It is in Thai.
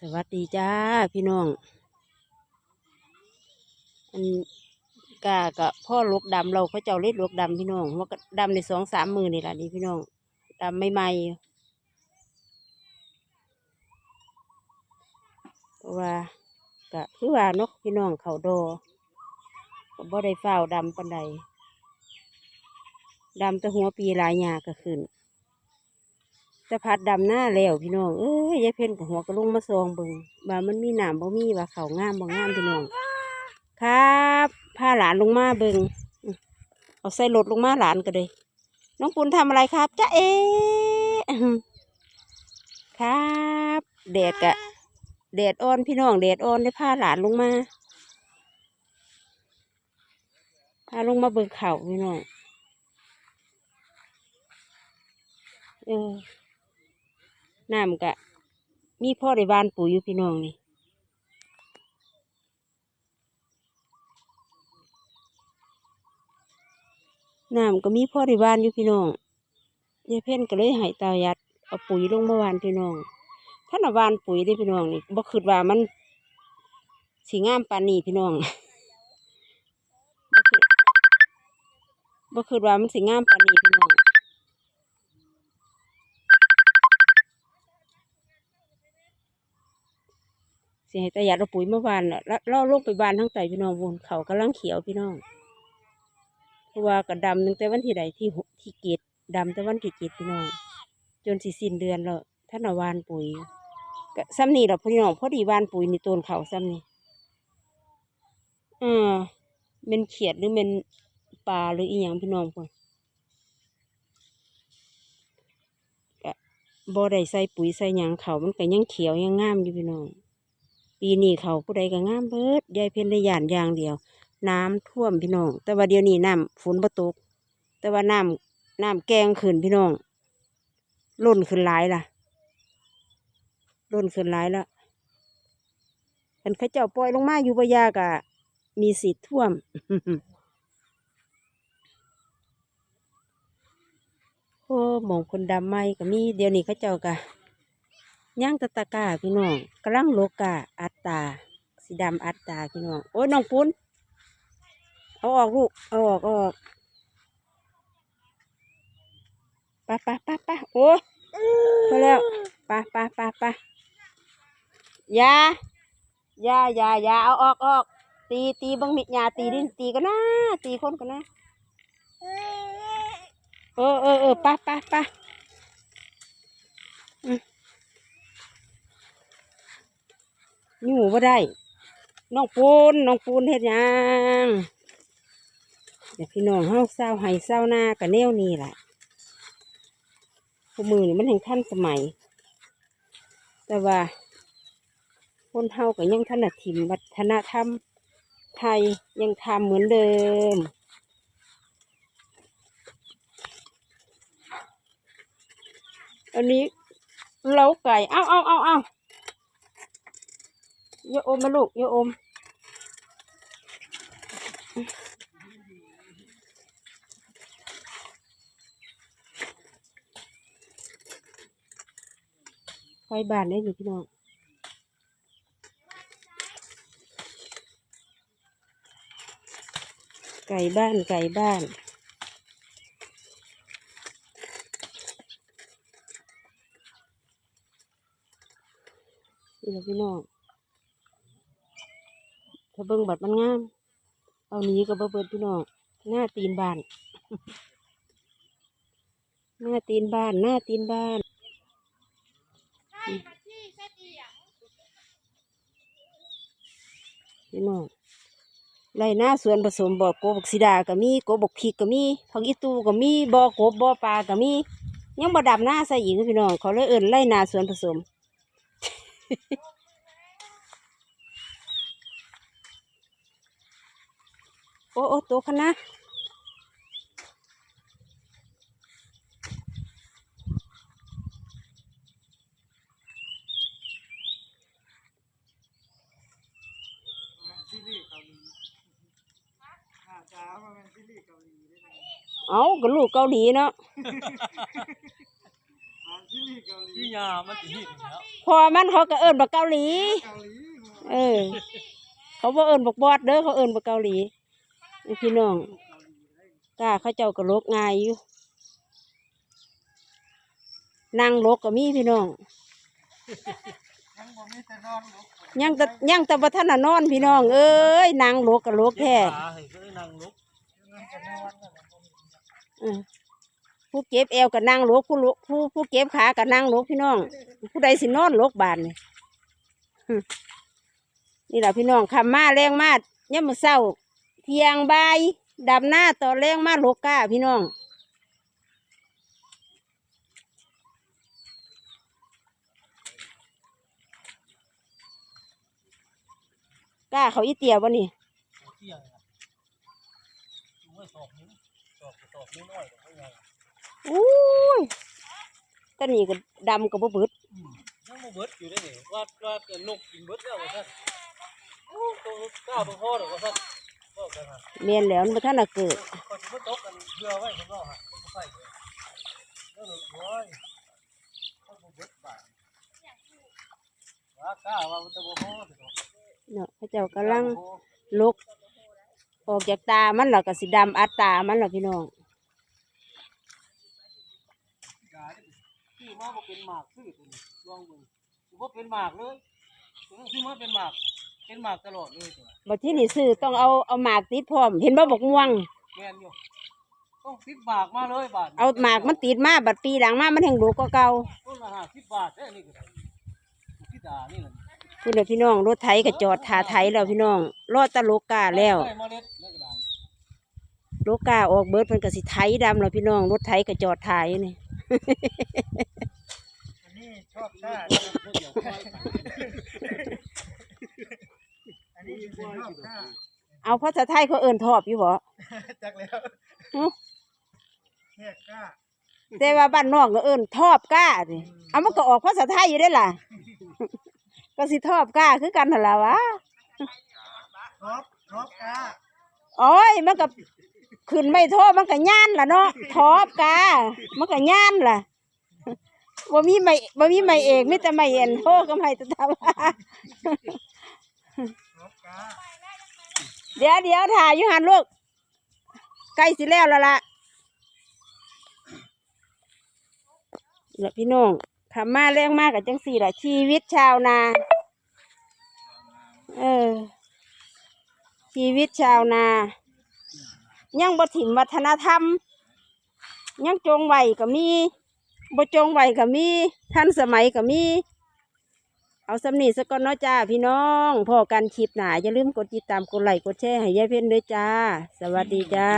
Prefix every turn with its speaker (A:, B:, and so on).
A: สวัสดีจ้าพี่น้อง อันกากับพ่อลกดำเราเขาเจ้าเล็ดลกดำพี่น้องว่าดำในสองสามมือนี่แหละนี่พี่น้องดำไม่ไหมว่าก็คือว่านกพี่น้องเขาโดก็บ่ได้ฝ้าวดำปันใดดำแต่หัวปีลายยาก็ขึ้น จะพัดดำหน้าแล้วพี่น้อง เอ้ยยายเพ่นกับหัวกระลุงมาซองเบิงว่ามันมีหนามบ่มีว่าเขางามบ่งามพี่น้อง ครับพาหลานลงมาเบิงอื้อเอาใส่รถลงมาหลานก็เลย น้องปุณทำอะไรครับจ้าเออื้อหือครับแดดกะแดดอ่อนพี่น้องแดดอ่อนได้พาหลานลงมาพาลงมาเบิงเขาพี่น้องเออ น้ำกะ มีพ่อได้บานปุ๋ยอยู่พี่น้องนี่น้ำก็มีพ่อได้บานอยู่พี่น้องยายเพ่นก็เลยให้ตายัดเอาปุ๋ยลงเมื่อวานพี่น้องท่านเอาวานปุ๋ยได้พี่น้องนี่บ่คิดว่ามันสีงามปานนี้พี่น้องบ่คิดบ่คิดว่ามันสีงามปานนี้พี่น้อง สิให้ตาหยัดเอาปุ๋ยเมื่อวานน่ะแล้วล่อลงไปบานทั้งไตพี่น้องวนเขากำลังเขียวพี่น้องเพราะว่ากระดำตั้งแต่วันที่ใดที่หกที่เกตดำแต่วันที่เกตพี่น้อง จนสิสิ้นเดือนแล้วท่านเอาวานปุ๋ยก็ซ้ำนี่เราพี่น้องพอดีวานปุ๋ยในต้นเขาซ้ำนี่อ่าเป็นเขียดหรือเป็นปลาหรืออีหยังพี่น้องพวกก็บ่ได้ใส่ปุ๋ยใส่หยังเขามันก็ยังเขียวยังงามอยู่พี่น้อง ปีนี้เขาผู้ใดก็งามเบิดยายเพ็ญได้ย่านอย่างเดียว น้ำท่วมพี่น้อง แต่ว่าเดี๋ยวนี้น้ำฝนบ่ตก แต่ว่าน้ำน้ำแกงขึ้นพี่น้องล้นขึ้นหลายล่ะล้นขึ้นหลายละอันเขาเจ้าปล่อยลงมาอยู่ปยากะมีสิทธิ์ท่วมโอ้หมองคนดำไม่ก็มีเดี๋ยวนี้เขาเจ้ากะ ย่างตะตะกาพี่น้องกำลังโลกาอัตตา สีดำอัตตาพี่น้อง โอ้ยน้องปุ้นเอาออกลูก เอาออกเอาออกปไปไปไปะโอ้พอแล้วปไปไปไปอยาอยาอยาอยาเอาออกออก ตีตีบังมิดยาตีดินตีกันนะตีคนกันนะ เออเออเออปไปไปอ ยู่บ่ได้ น้องปูนน้องปูนเฮ็ดยังเดี๋ยวพี่น้องเฮาเศร้าให้เศร้าหน้ากับแนวนี้แหละพวกมือนี่มันแห่งท่านสมัย แต่ว่า คนเฮาก็ยังถนัดถิ่มวัฒนธรรมไทยยังทำเหมือนเดิมอันนี้เล้าไก่ เอาเอาเอาเอา อย่าอมมาลูกอย่าอม ไฟบานได้อยู่พี่น้องไก่บ้านไก่บ้านนี่แหละพี่น้อง ถ้าเบิ่งบัดมันงาม เอาหนี้ก็บ่เบิดพี่น้องหน้าตีนบ้าน หน้าตีนบ้าน หน้าตีนบ้านพี่น้องไรหน้าสวนผสมบ่อโกบกสีดาก็มีโกบกพริกก็มีผักอีตูก็มีบ่อกบบ่อปลาก็มี ยังบ่ดำหน้าใส่อีกพี่น้องเขาเลยเอิ้นไรหน้าสวนผสม โอ้โอ้ตัวคณะเอาก็ลูกเกาหลีเนาะ
B: ที่ยามันสิฮีดแล้ว
A: พอมันเขาก็เอิ้นบักเกาหลี เออ เขาบ่เอิ้นบักบอดเด้อเขาเอิ้นบักเกาหลีนี่ พี่น้องกล้าเขาเจ้าก็ลกง่ายอยู่นั่งลกก็มีพี่น้อง
B: ยังบ่มีแต่นอนลุก
A: ยังแต่ยังแต่บ่ทันน่ะนอนพี่น้อง เอ้ยนางลกกับลกแท้
B: ขาให้ก็ได้นั่งลุกยังก็นอนนั่นแหละบ่มี
A: เออผู้เก็บเอวกับนางลกผู้ลกผู้ผู้เก็บขากับนางลกพี่น้อง ผู้ใดสินอนลกบานนี่ฮึนี่แหละพี่น้องคำมาแรงมาเนี่ยามมาเศร้า เที่ยงบ่ายดำหน้าต่อแรงมาลกก้าพี่น้องกล้าเขาอีเตียบ่นี่
B: อะดูไว้สอบนิ้วสอบก็สอบนิ้วน้อยก็ไม่ไง
A: อุ้ยตอนนี้ก็ดำกับบ่เบิด
B: ยังบ่เบิดอยู่ได้นี่ว่าว่าเกิดนกกินเบิดแล้วว่าซั่นโอ้ตัวก้าวตัวพ่อดอกว่าซั่นบอกกันฮะ
A: เมียนแล้วมันบ่ทันน่ะเกิด
B: คนที่บ่ตกกันเรือไว้ข้างนอกฮะคนบ่ใส่เลยแล้วหลุดโอ้ยเขาบ่านจะเกิด
A: เนาะพระเจ้ากำลังลุก ออกจากตามันแล้วก็สิดำอัดตามันล่ะพี่น้อง
B: กาดิซื้อมาบ่เป็นหมากซื้อลองเบิ่งสิบ่เป็นหมากเลยซื้อมาเป็นหมาก เป็นหมากตลอดเลยตัว
A: บัดที่นี่ซื้อต้องเอาเอาหมากติดพร้อม เห็นบ่บอกม่วง
B: แม่นอยู่ต้องติดหมากมาเลยบาท
A: เอาหมากมันติดมาบัดปีหลังมามันแห่งดูก็เก่า
B: ต้นละห้าสิบบาทเด้อนี่ก็ได้ที่ดานี่แหละ
A: คุณเด้อพี่น้องรถไถก็จอดทาไถแล้วพี่น้องรอดตะโลกาแล้ว
B: ได้เมล็ดนี่ก็ได้
A: โลกาออกเบิดมันก็สิไถดำแล้วพี่น้องรถไถก็จอดทายอยู่นี่
B: อันนี้ชอบซ่าอั นนี้ชอบซ่า
A: เอาภาษาไทยเขาเอิ้นทอบอยู่บ่
B: จักแล้ว
A: หึ
B: แหกก้า
A: แต่ว่าบ้านนอกก็เอิ้นทอบก้าสิเอามันก็ออกภาษาไทยอยู่ได้อล่ะ ก็สิทอบก้าคือกันหั่นล่ะวะ
B: ชอบชอบก้า
A: โอ้ยมันก็ขึ้นไม่โทษมันก็ย่านล่ะเนาะทอบกามันก็ย่านล่ะบ่มีไม่บ่มีไม่เอกมีแต่ไม่เอ็นโทษก็ไม่ตะตาว่า
B: ชอบก้า
A: เดี๋ยวเดี๋ยวถ่ายอยู่หันลูก ใกล้สิแล้วละละแล้วพี่น้องขำมาแรงมากกับจังสี่ละชีวิตชาวนา เออ ชีวิตชาวนา ยังบ่ถิ่มวัฒนธรรม ยังจงไว้ก็มีบ่จงไว้ก็มีทันสมัยก็มี เอาสำนีสกอนเนาะจ้าพี่น้องพอกันคลิปหนาอย่าลืมกดติดตามกดไลค์กดแชร์ให้ยายเพ็ญด้วยจ้า สวัสดีจ้า